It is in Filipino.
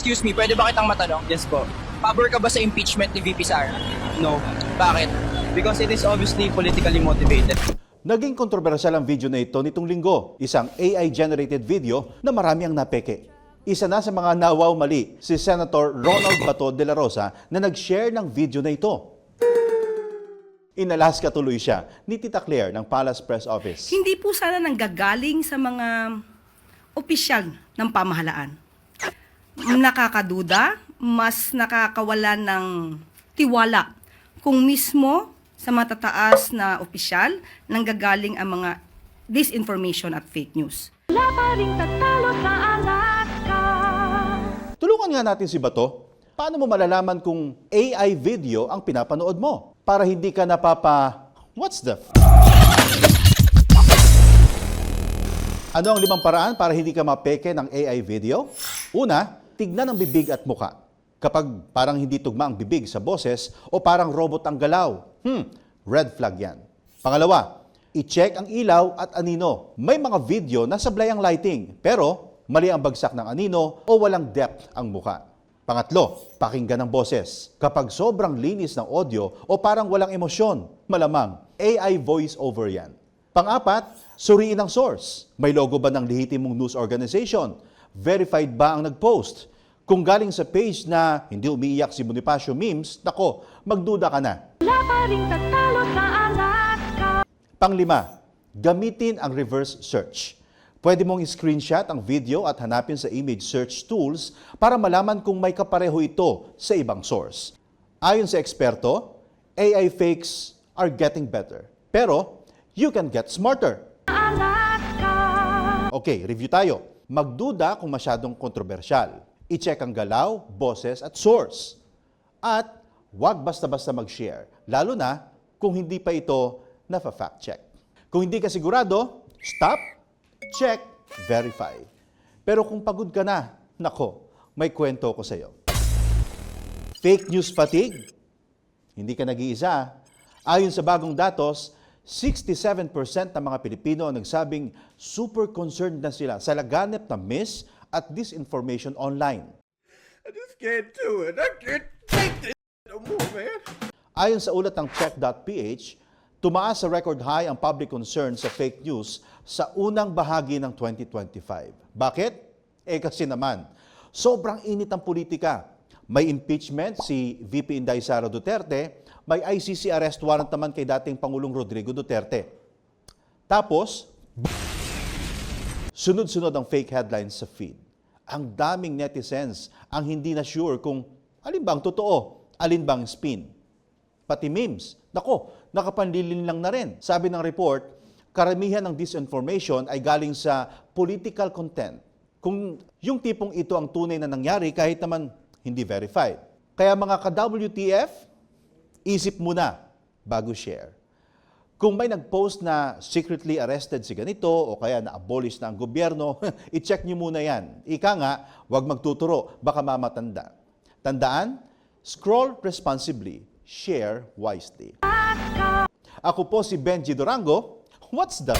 Excuse me, pwede ba kitang matanong? Yes po. Pabor ka ba sa impeachment ni VP Sara? No. Bakit? Because it is obviously politically motivated. Naging kontrobersyal ang video na ito nitong linggo, isang AI-generated video na marami ang napeke. Isa na sa mga nawaw mali si Senator Ronald Bato de la Rosa na nag-share ng video na ito. Inalaska tuloy siya ni Tita Claire ng Palace Press Office. Hindi po sana nanggagaling sa mga opisyal ng pamahalaan. Nakakaduda, mas nakakawala ng tiwala kung mismo sa matataas na opisyal nanggagaling ang mga disinformation at fake news. Wala pa rin tatalo sa Alaska. Tulungan nga natin si Bato. Paano mo malalaman kung AI video ang pinapanood mo? Para hindi ka napapa... What's the... f- Ano ang limang paraan para hindi ka mapeke ng AI video? Una, tignan ang bibig at muka. Kapag parang hindi tugma ang bibig sa boses o parang robot ang galaw, hmm, red flag yan. Pangalawa, i-check ang ilaw at anino. May mga video na sablay ang lighting, pero mali ang bagsak ng anino o walang depth ang muka. Pangatlo, pakinggan ang boses. Kapag sobrang linis ng audio o parang walang emosyon, malamang AI voice over yan. Pang-apat, suriin ang source. May logo ba ng lehitimong news organization? Verified ba ang nag-post? Kung galing sa page na hindi umiiyak si Bonifacio Memes, nako, magduda ka na. Wala pa rin tatalo sa Alaska. Panglima, gamitin ang reverse search. Pwede mong screenshot ang video at hanapin sa image search tools para malaman kung may kapareho ito sa ibang source. Ayon sa eksperto, AI fakes are getting better. Pero, you can get smarter. Okay, review tayo. Magduda kung masyadong kontrobersyal. I-check ang galaw, boses at source. At huwag basta-basta mag-share, lalo na kung hindi pa ito na-fact check. Kung hindi ka sigurado, stop, check, verify. Pero kung pagod ka na, nako, may kwento ko sa iyo. Fake news fatigue? Hindi ka nag-iisa. Ayon sa bagong datos, 67% ng mga Pilipino ang nagsabing super concerned na sila sa laganap na mis at disinformation online. I just can't do it. I can't take this no more, man. Ayon sa ulat ng check.ph, tumaas sa record high ang public concern sa fake news sa unang bahagi ng 2025. Bakit? Eh kasi naman, sobrang init ang politika. May impeachment si VP Inday Sara Duterte, may ICC arrest warrant naman kay dating Pangulong Rodrigo Duterte. Tapos, sunod-sunod ang fake headlines sa feed. Ang daming netizens ang hindi na sure kung alin bang totoo, alin bang spin. Pati memes. Nako, nakapanlilin lang na rin. Sabi ng report, karamihan ng disinformation ay galing sa political content. Kung yung tipong ito ang tunay na nangyari kahit naman hindi verified. Kaya mga ka-WTF, isip muna bago share. Kung may nag-post na secretly arrested si ganito o kaya na-abolish na ang gobyerno, i-check nyo muna yan. Ika nga, huwag magtuturo, baka mamatanda. Tandaan, scroll responsibly, share wisely. Ako po si Benji Durango. What's the...